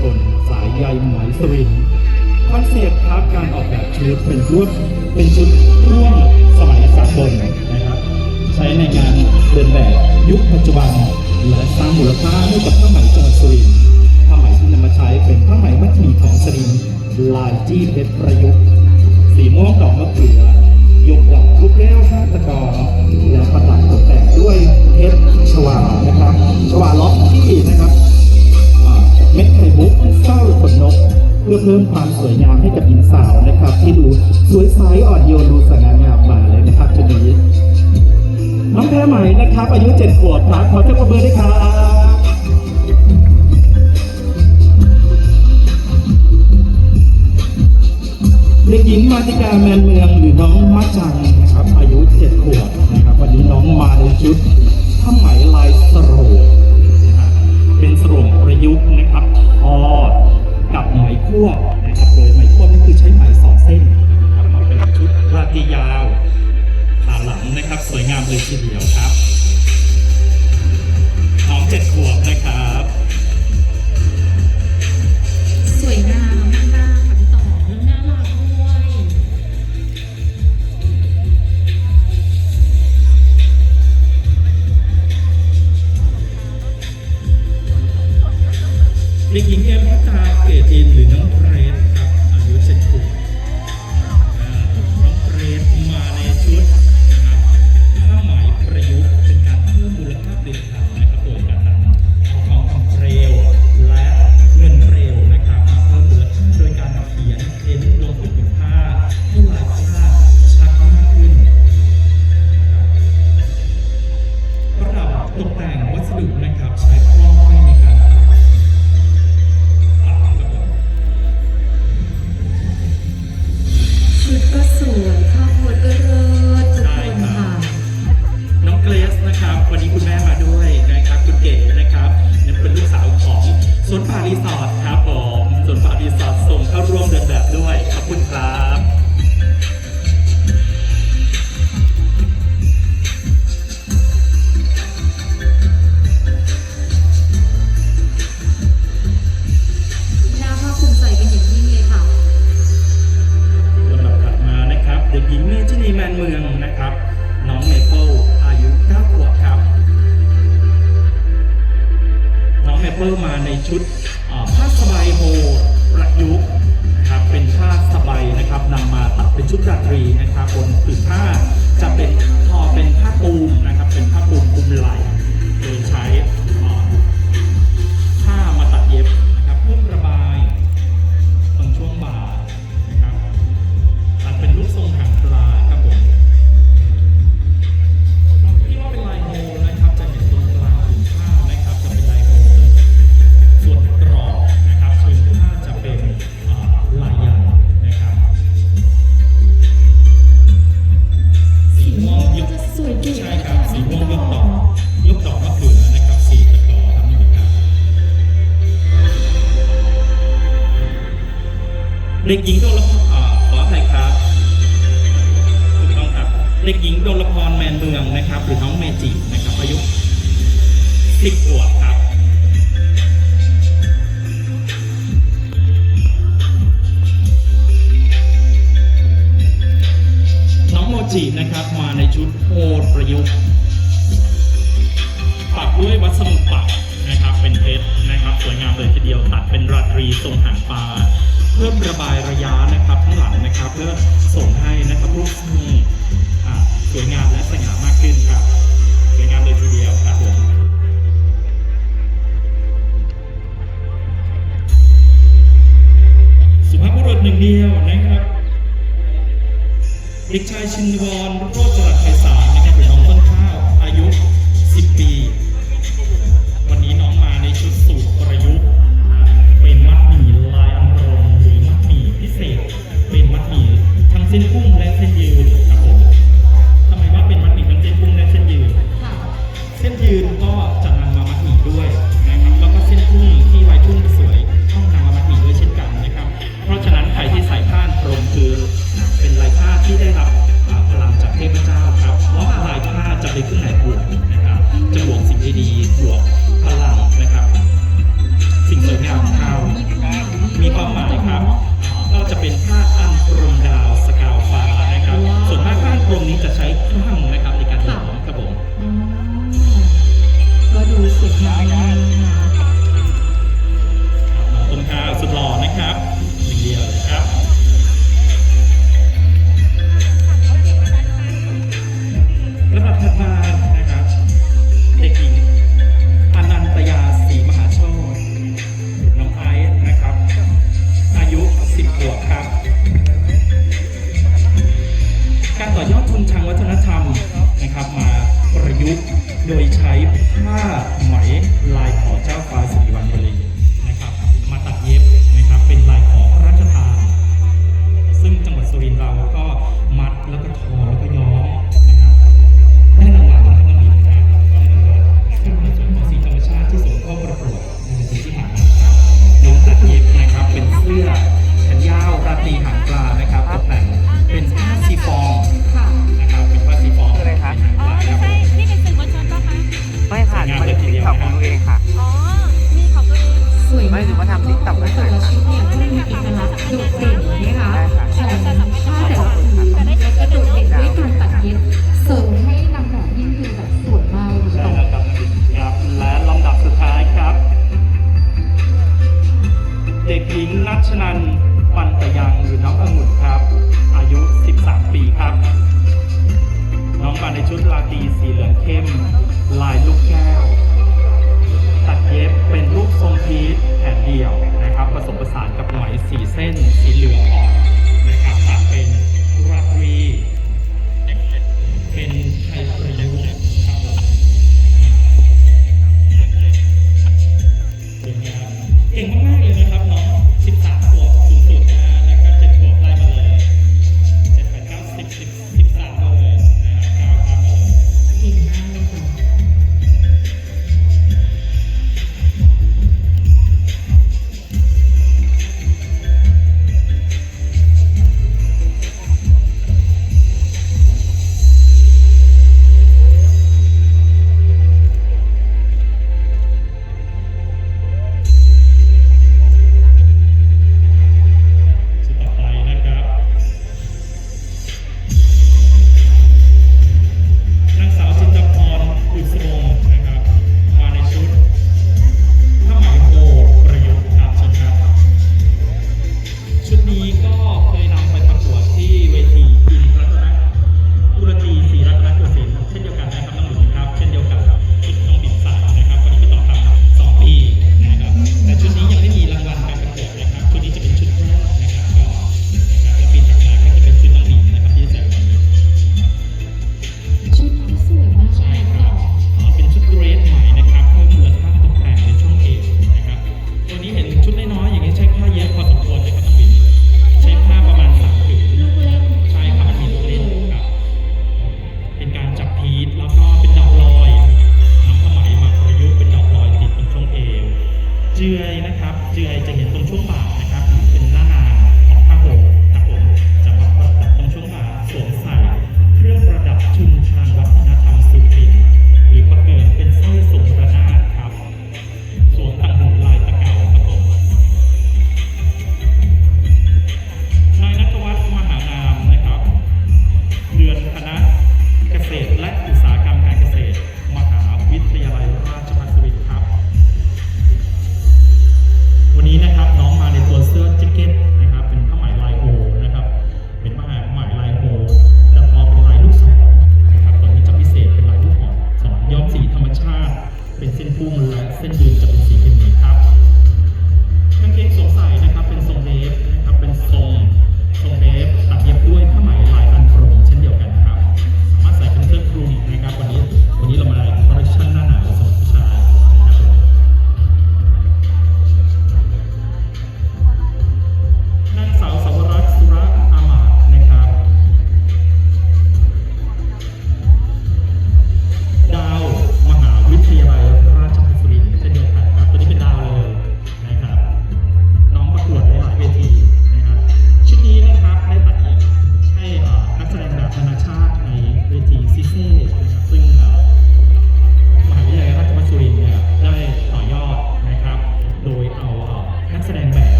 ชน สายใยไหมสรินคอนเซ็ปต์ครับการออกแบบชุดเป็นร่วมเป็นชุดร่วมสมัยสากลนะครับ ใช้ในงานเดินแบบยุคปัจจุบัน และสร้างมูลค่าให้กับผ้าไหมจังหวัดสุรินทร์ผ้าไหมที่นำมาใช้เป็นผ้าไหมมัดหมี่ของสุรินทร์ลายจี้เพชรประยุกต์สีม่วงดอกมะเขือยกดอกลูกแก้วห้าตะกอ อายุเจ็ดขวบครับขอเจ้าประเบอร์ด้วยครับเด็กหญิงมาติกาแมนเมืองหรือน้องมัจจังนะครับ อายุเจ็ดขวบนะครับวันนี้น้องมาในชุดผ้าไหมลายสโรงนะฮะเป็นสโรงประยุกต์นะครับทอดกับไหมควนะครับโดยไหมควนี่คือใช้ไหมสองเส้นนะครับมาเป็นชุดราตรียาวขาหลังนะครับ สวยงามเลยทีเดียวครับ สบายโฮประยุกต์นะครับเป็นผ้าสบายนะครับนำมาตัดเป็นชุดราตรีนะครับบนผืนผ้าจะเป็นทอเป็นผ้าปูมนะครับเป็นผ้าปูมคลุมไหล่โดยใช้ เด็กหญิงโดลพรขออภัยครับถูกต้องครับ เด็กหญิงโดลพรแมนเมืองนะครับ หรือน้องเมจินะครับ อายุสิบขวบครับน้องโมจินะครับมาในชุดโอประยุกต์ปักด้วยวัสดุปักนะครับ เป็นเพชรนะครับ สวยงามเลยทีเดียวตัดเป็นราตรีทรงหางปลา พิ่มระบายระยะนะครับข้างหลังนะครับ เพื่อส่งให้นะครับรูปทรงอ่าสวยงามและสง่ามากขึ้นครับสวยงามเลยทีเดียวครับผมสุภาพบุรุษหนึ่งเดียวนะครับเด็กชายชินวรโรจรัส จ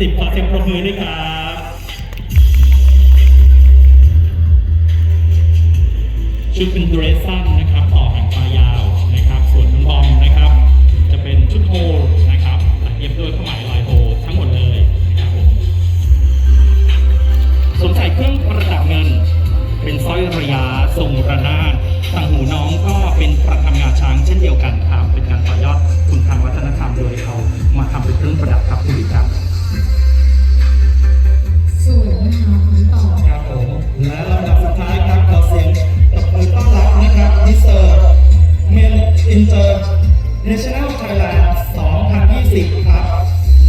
สิบขอเสียงปรบมือด้วยครับชุดเป็นเดรสสั้นนะครับ อินเตอร์เนชั่นแนลไทยแลนด์2020 ครับ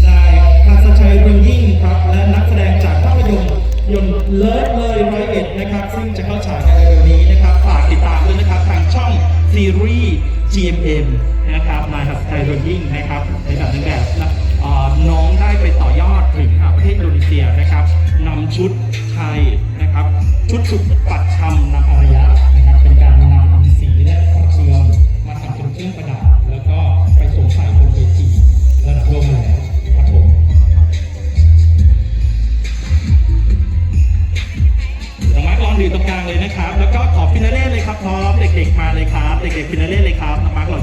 นายพันชัยรุนยิ่งครับ และนักแสดงจากภาพยนตร์ยนต์เลิศเลยร้อยเอ็ดนะครับ ซึ่งจะเข้าฉายในเร็วนี้นะครับ ฝากติดตามด้วยนะครับ ทางช่องซีรีส์ GMM นะครับ นายพันชัยรุนยิ่งนะครับ ในแบบนึงแบบน้องได้ไปต่อยอดถึงประเทศอินโดนีเซียนะครับนำชุด